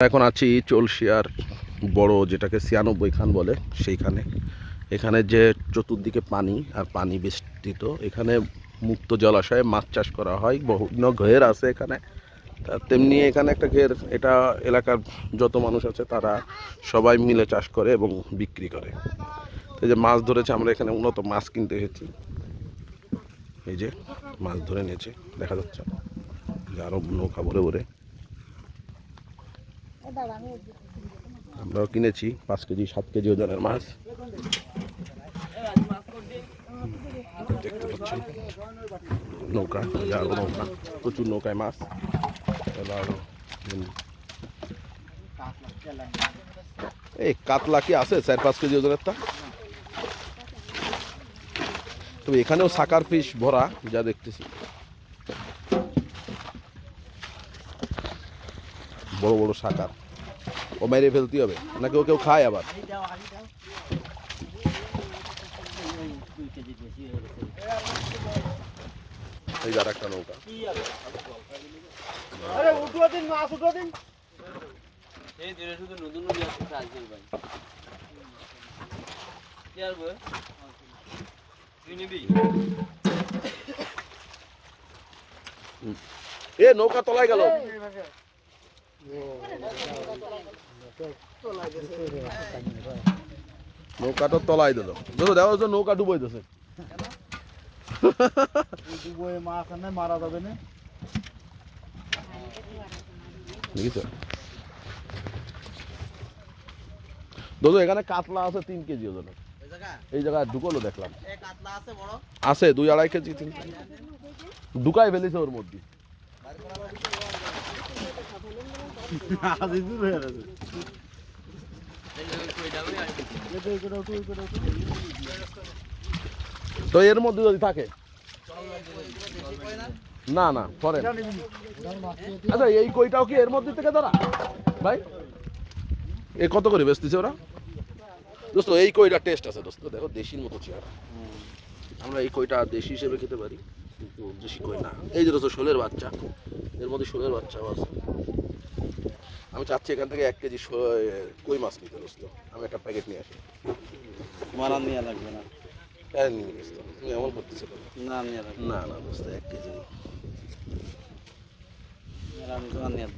এখন আছি চলশিয়ার বড় যেটাকে ছিয়ানব্বই খান বলে সেইখানে। এখানে যে চতুর্দিকে পানি আর পানি বেষ্টিত, এখানে মুক্ত জলাশয়ে মাছ চাষ করা হয় বিভিন্ন ঘের আছে এখানে। তেমনি এখানে একটা ঘের, এটা এলাকার যত মানুষ আছে তারা সবাই মিলে চাষ করে এবং বিক্রি করে। এই যে মাছ ধরেছে, আমরা এখানে উন্নত মাছ কিনতে এসেছি। এই যে মাছ ধরে নিয়েছে, দেখা যাচ্ছে। আরও নৌকা ভরে ভরে। আমরাও কিনেছি, পাঁচ কেজি, সাত কেজি ওজনের মাছ। দেখতে পাচ্ছেন নৌকা নৌকা প্রচুর নৌকায় মাছ। এবার এই কাতলা কি আছে? চার, পাঁচ কেজি ওজনের তা তবে এখানেও সাকার ফিশ ভরা, যা দেখতেছি। বড় বড় সাকার ও মেরে ফেলতে হবে নাকি ও কেউ খায় আবার? এই একটা নৌকা। এ নৌকা তলায় গেল। নৌকাটা তলায় দিল। দেখো দেখো তো নৌকা ডুবই দিছে। ডুবোয় মাছ আনে এখানে কাতলা আছে তিন কেজি ওজন। এই জায়গা জায়গায় ঢুকলো দেখলাম। আছে, দুই আড়াই কেজি তিন ঢুকাই ফেলেছে ওর মধ্যে। তো এর মধ্যে যদি থাকে? না না না আচ্ছা এই কইটাও কি এর মধ্যে থেকে ধরা? ভাই, এ কত করে বেচতেছে ওরা? দোস্ত, এই কইটা টেস্ট আছে, দোস্ত। দেখো, দেশির মতো চেহারা। আমরা এই কইটা দেশি হিসেবে খেতে পারি। কিন্তু দেশি কই না। এই যে দোস্ত শোলের বাচ্চা। এর মধ্যে শোলের বাচ্চাও আছে। আমি চাচ্ছি এখান থেকে এক কেজি কই মাছ নিতে দোস্ত? আমি একটা প্যাকেট নিয়ে আসি। মারা নিয়ে লাগবে না। প্যাকেট নিয়ে দোস্ত। তুমি এমন করতেছো? না নিয়ে লাগবে না। না দোস্ত এক কেজি মেরা আমি নিয়ে